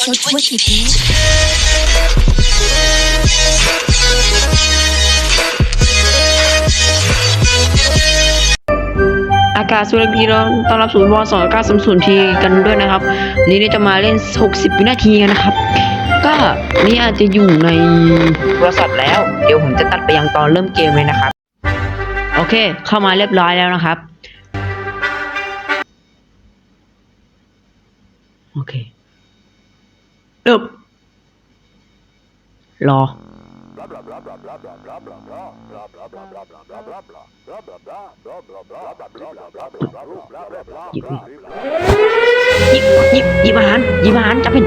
so twisty, bitch. อากาศสวัสดีเราต้อนรับสู่วอสองเก้าสมศูนย์ทีกันด้วยนะครับวันนี้จะมาเล่น 60 วินาทีนนะครับ ก็นี่อาจจะอยู่ในโทรศัพท์แล้ว เดี๋ยวผมจะตัดไปยังตอนเริ่มเกมเลยนะครับ โอเค เข้ามาเรียบร้อยแล้วนะครับ โอเค เริ่มรอหยิบหยิบหยิบหยิบอาหารหยิบอาหารจับเป็น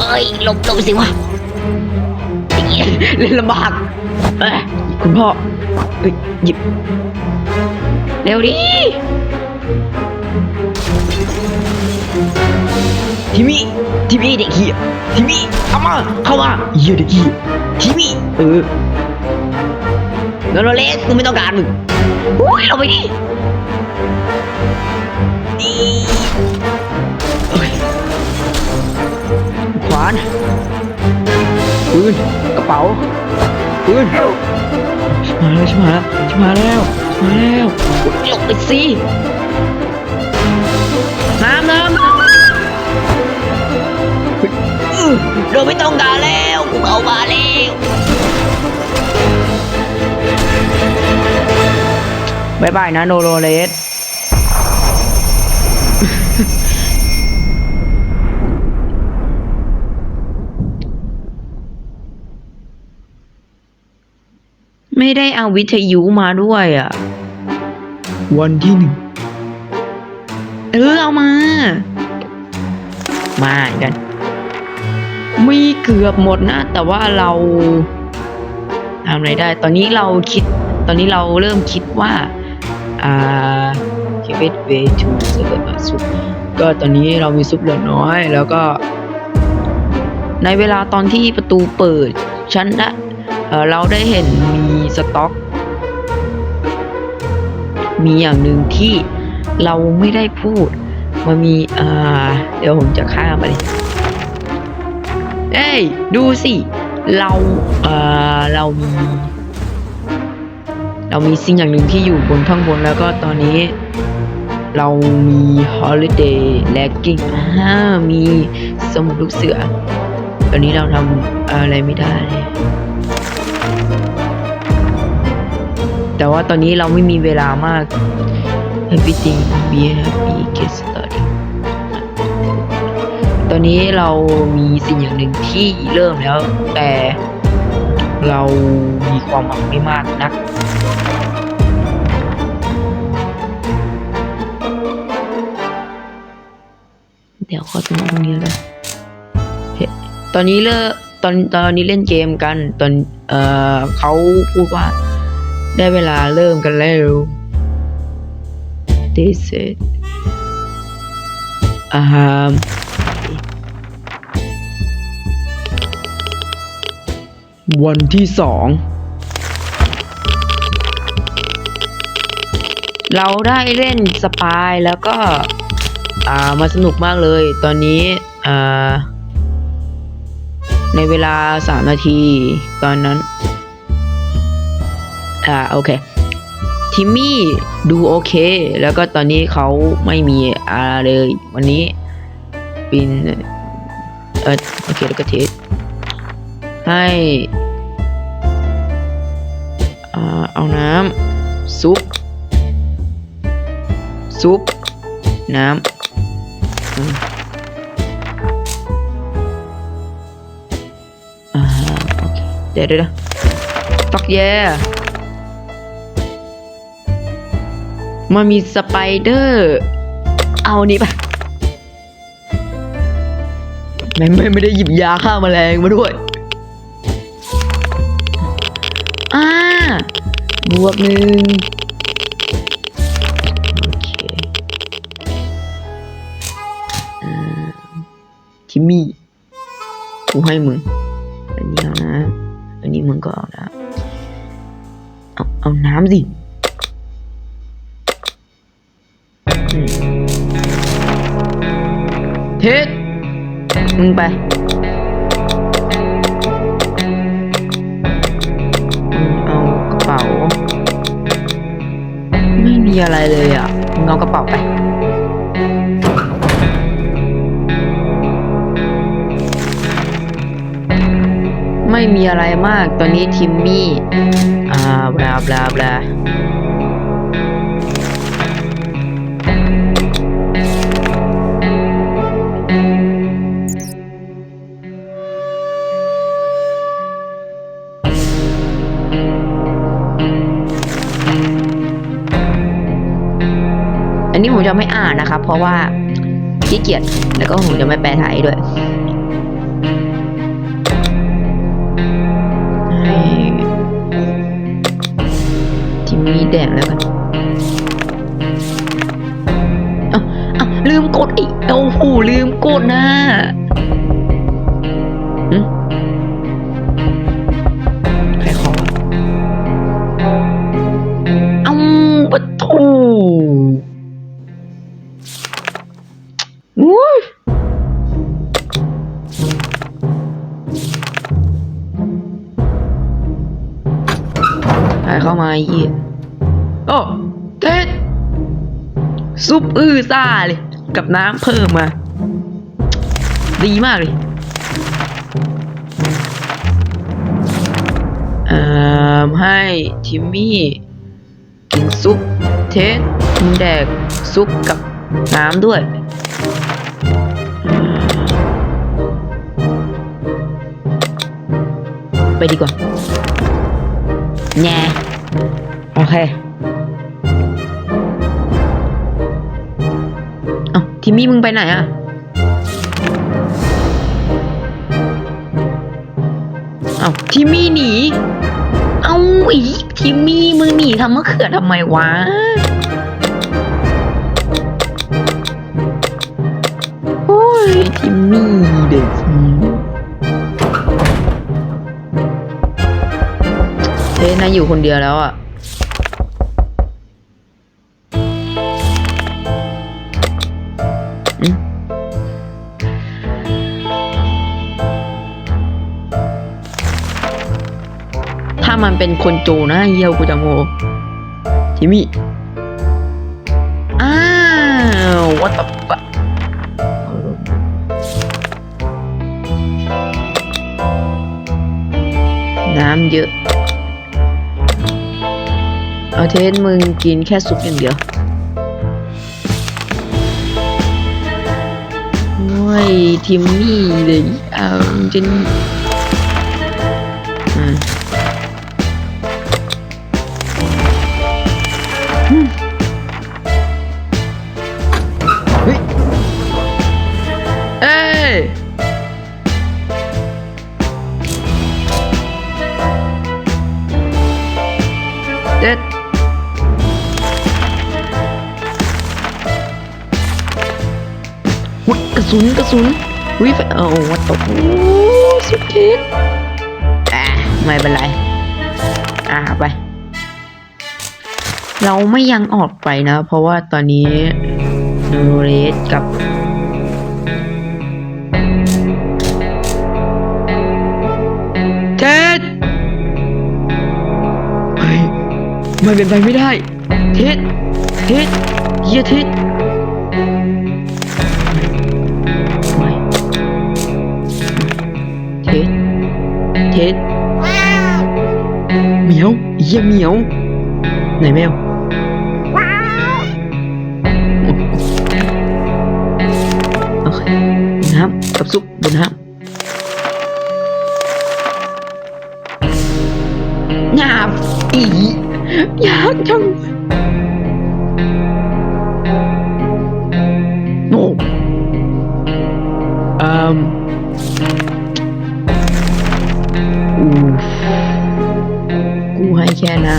เอ้ยหลบหลบสิวะไอ้เหี้ยเล่นลำบากเอ้ยคุณพ่อเอ้ยหยิบเร็วดิ ทีมี่ทีมี่เด็กเหี้ยทีมี่เอามาเข้ามาเหี้ยเด็กเหี้ยทีมี่เออโนโนเลสกูไม่ต้องการมึงโอ้ยเอาไปดินี่เอ้ยขวานปืนกระเป๋าปืนมาแล้วชิมาแล้วชิมาแล้วชิมาแล้วหลบไปสิน้ำน้ำ เราไม่ต้องการแล้วกูเอามาแล้วบายบายนะโนโรเลสไม่ได้เอาวิทยุมาด้วยอะ วันที่หนึ่งเออเอามา มากัน มีเกือบหมดนะ แต่ว่าเราทำอะไรได้ ตอนนี้เราคิด ตอนนี้เราเริ่มคิดว่าอ่า keep it way to ซุปก็ตอนนี้เรามีซุปเหลือน้อย แล้วก็ ในเวลาตอนที่ประตูเปิดฉันนะเเราได้เห็นมีสต็อก มีอย่างหนึ่งที่เราไม่ได้พูด มันมี อ่า เดี๋ยวผมจะข้ามไปเลย เอ้ย ดูสิ เรา เอ่อ เรามี เรามีสิ่งอย่างหนึ่งที่อยู่บนข้างบนแล้วก็ตอนนี้ เรามี holiday lagging อ่ามีสมุดลูกเสือ ตอนนี้เราทำอะไรไม่ได้เลยแต่ว่าตอนนี้เราไม่มีเวลามาก everything be happy get started ตอนนี้เรามีสิ่งอย่างหนึ่งที่เริ่มแล้ว แต่เรามีความหวังไม่มากนักเดี๋ยวขอตรงนี้เลยตอนนี้เลิกตอนตอนนี้เล่นเกมกัน ตอนเอ่อเขาพูดว่า ได้เวลาเริ่มกันแล้ว They said อ่า วันที่สอง เราได้เล่นสปายแล้วก็ อ่ามาสนุกมากเลย ตอนนี้ อ่า ในเวลาสามนาที ตอนนั้น อ่า โอเค ทิมมี่ดูโอเค แล้วก็ตอนนี้เขาไม่มีอะไรเลย วันนี้ปินเออโอเค แล้วก็เทส ให้เอาน้ำซุป ซุป น้ำเคเดี๋ยวเดี๋ยวฟักแย่มันมีสไปเดอร์ เอานี่ปะไม่ไม่ไม่ได้หยิบยาฆ่าแมลงมาด้วย บวกหนึ่งโอเคอทิมมี่กูให้มึง อันนี้เอานะ อันนี้มึงก็เอานะ เอาเอาน้ำสิเทสมึงไป อะไรเลยอะมึงเอากระเป๋าไป ไม่มีอะไรมาก ตอนนี้ทิมมี่ อ่าบลาบลาบลา ผมจะไม่อ่านนะครับ เพราะว่าขี้เกียจแล้วก็ผมจะไม่แปลไทยด้วยให้ทีมีแดงแล้วกันอ้าเอ้าลืมกดอีกโอ้โหลืมกดนะ น้ำเพิ่มมา ดีมากเลยเอ่อให้ทิมมี่กินซุปเท็ดมึงแดกซุปกับน้ำด้วยไปดีกว่าแง่โอเค มี่มึงไปไหนอะเอาทิมมี่หนี เอาอีทิมมี่มึงหนีทำมะเขือทำไมวะโอ้ยทิมมี่เด็กเฮ้ยนายอยู่คนเดียวแล้วอะ มันเป็นคนโจนะเยี่ยวกูจะโง่ทิมี่อ้าว what the fuck น้ำเยอะ เอาเทสมึงกินแค่ซุปอย่างเดียวโอ้ยทิมมี่เลยเอาจนอื สุนกระสุนวิฟเอาวัดตกโอ้สุดเด็ดอะไม่เป็นไรอะไป เราไม่ยังออกไปนะ เพราะว่าตอนนี้นูเรสกับเท็ดเฮ้ยมันเป็นไปไม่ได้ เท็ดเท็ดเฮียเท็ด เท็ดเหมียวเฮียเหมียว ไหนแมวโอเคน้ำกับซุปบนน้ำหยาบอียากจัง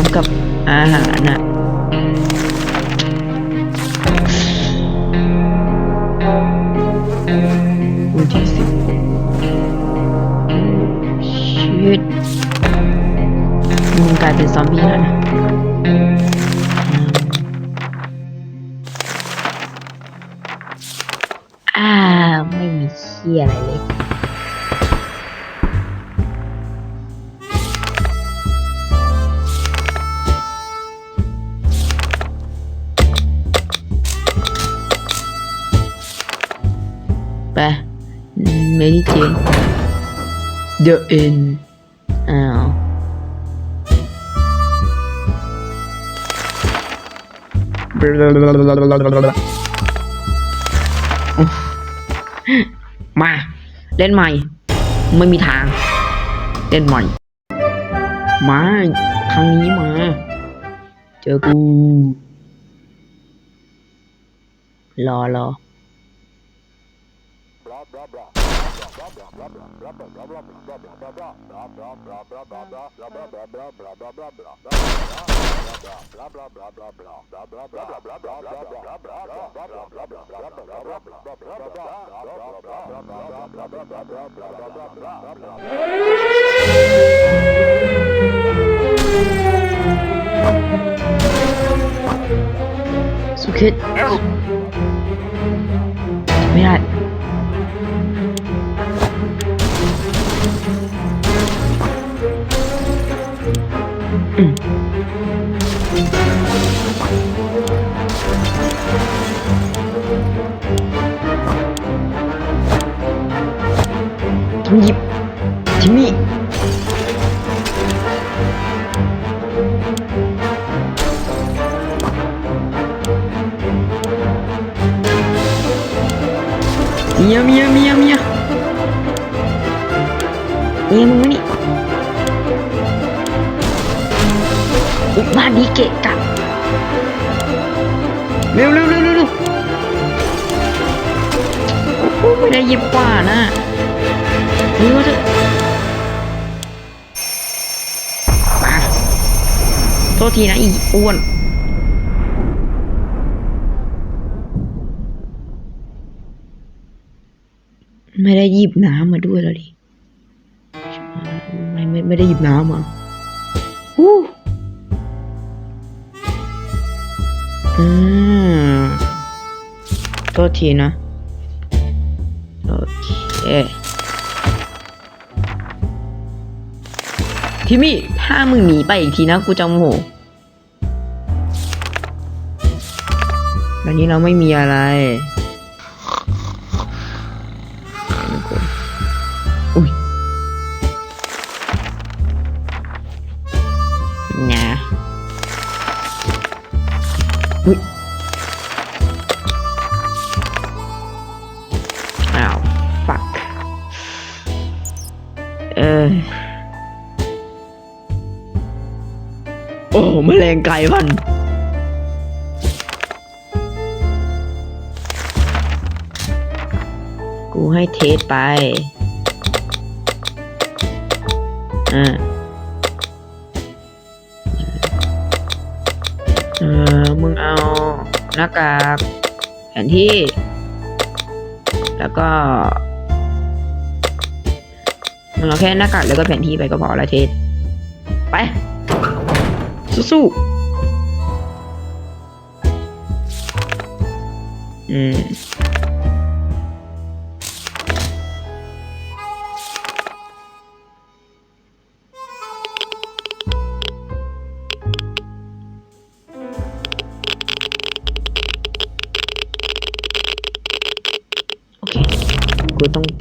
ำกับอาหารน่ะวันที่สิบชิดมึงกลายเป็นซอมบี้แล้วนะอ่า ไม่มีเคี้ยอะไรเลย The End อ้าว มา เล่นใหม่ ไม่มีทาง เล่นใหม่ มา ครั้งนี้มา เจอกู รอรอ สุขิ อุยบ้านนี้เกะกะเร็วเร็วเร็วเร็วเร็วโอ้โหไม่ได้หยิบกว่านะนี่ว่าจะมาโทษทีนะอีอ้วนไม่ได้หยิบน้ำมาด้วยแล้วดิ ไม่ไม่ไม่ได้หยิบน้ำมาอู้ อืมโทษทีนะ โอเคทิมี่ถ้ามึงหนีไปอีกทีนะ กูจะโมโหวันนี้เราไม่มีอะไร งไก่พันกูให้เทสไป อ่าเออมึงเอาหน้ากากแผนที่ แล้วก็มึงเอาแค่หน้ากากแล้วก็แผนที่ไปก็พอละเทสไป สู้ๆอืมโอ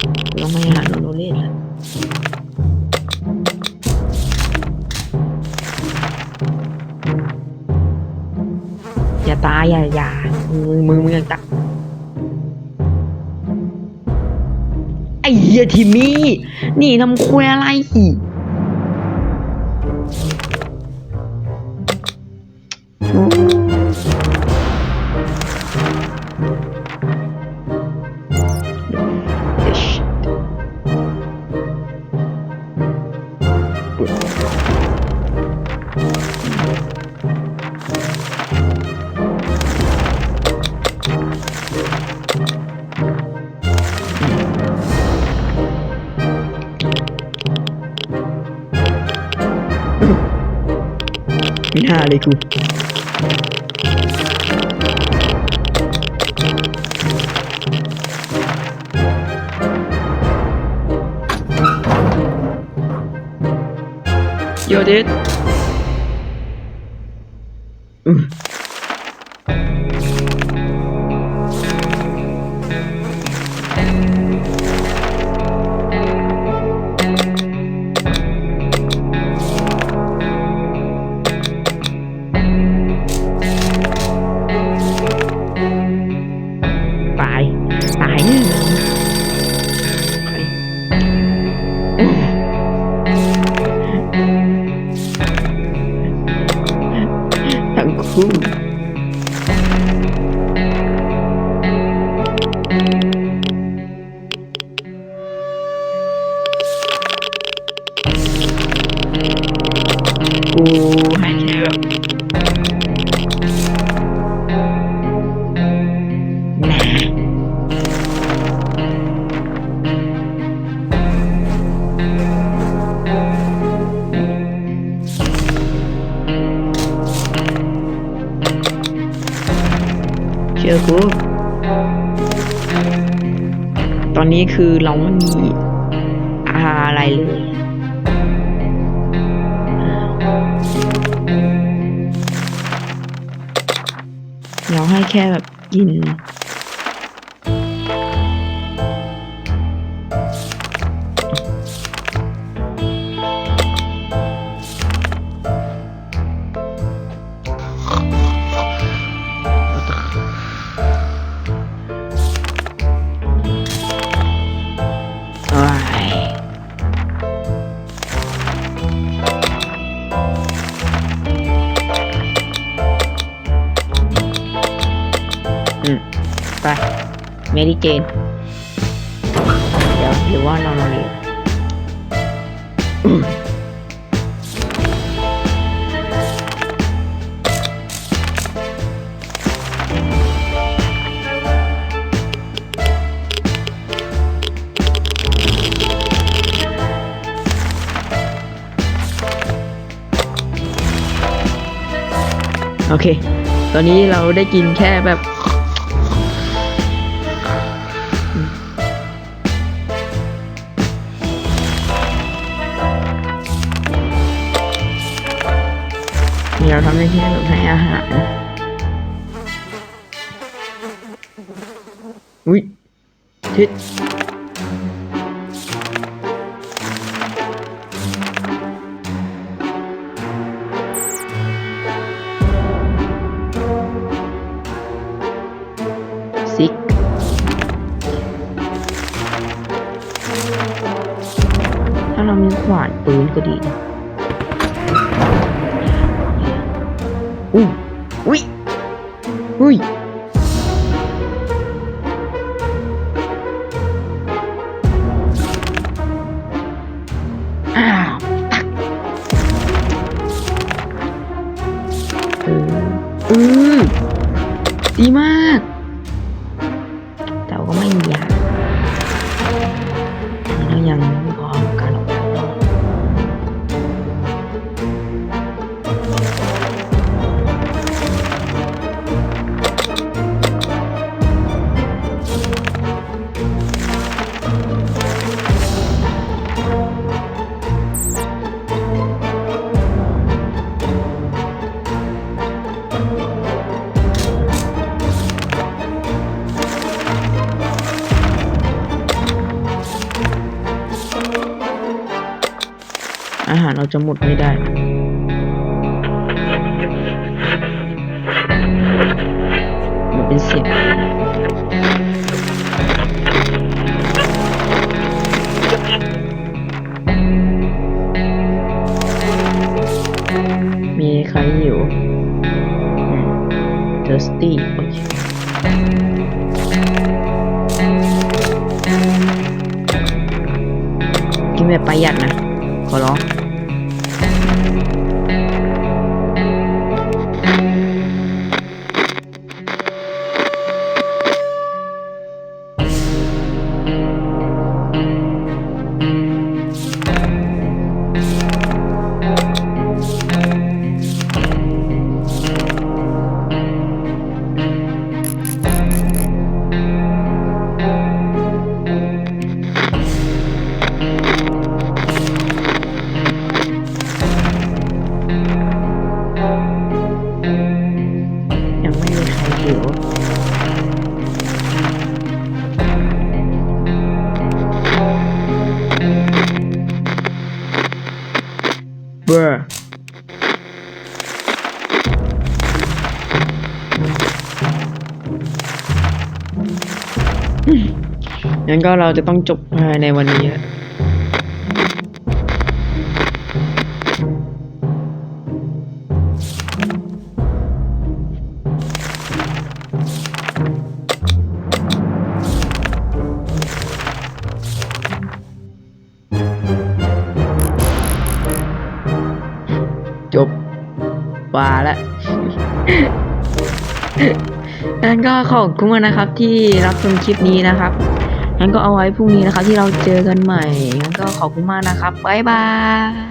อย่ายอย่ายามือมือมึงยังตักไอ้เหี้ยทิมี่ นี่ทำคุยอะไรอีก Ah, Allez, cool. Yo, dude. เมดิเจน เดี๋ยวหรือว่านอนโรงเรียโอเค ตอนนี้เราได้กินแค่แบบ เราทำได้แค่แบบให้อาหารอุ้ยทิศซิกถ้าเรามีขวานปืนก็ดีนะ ยอ้าวตักเออเออดีมากแต่ก็ไม่มียาเรายังารเราจะหมดไม่ได้หมดเป็นเสิบมีใครอยู่เทอร์สตี้โอเคกินแบบประหยัดนะ ขอร้อง งั้นก็เราจะต้องจบภายในวันนี้ ขอบคุณมากนะครับที่รับชมคลิปนี้นะครับงั้นก็เอาไว้พรุ่งนี้นะครับที่เราเจอกันใหม่งั้นก็ขอบคุณมากนะครับบ๊ายบาย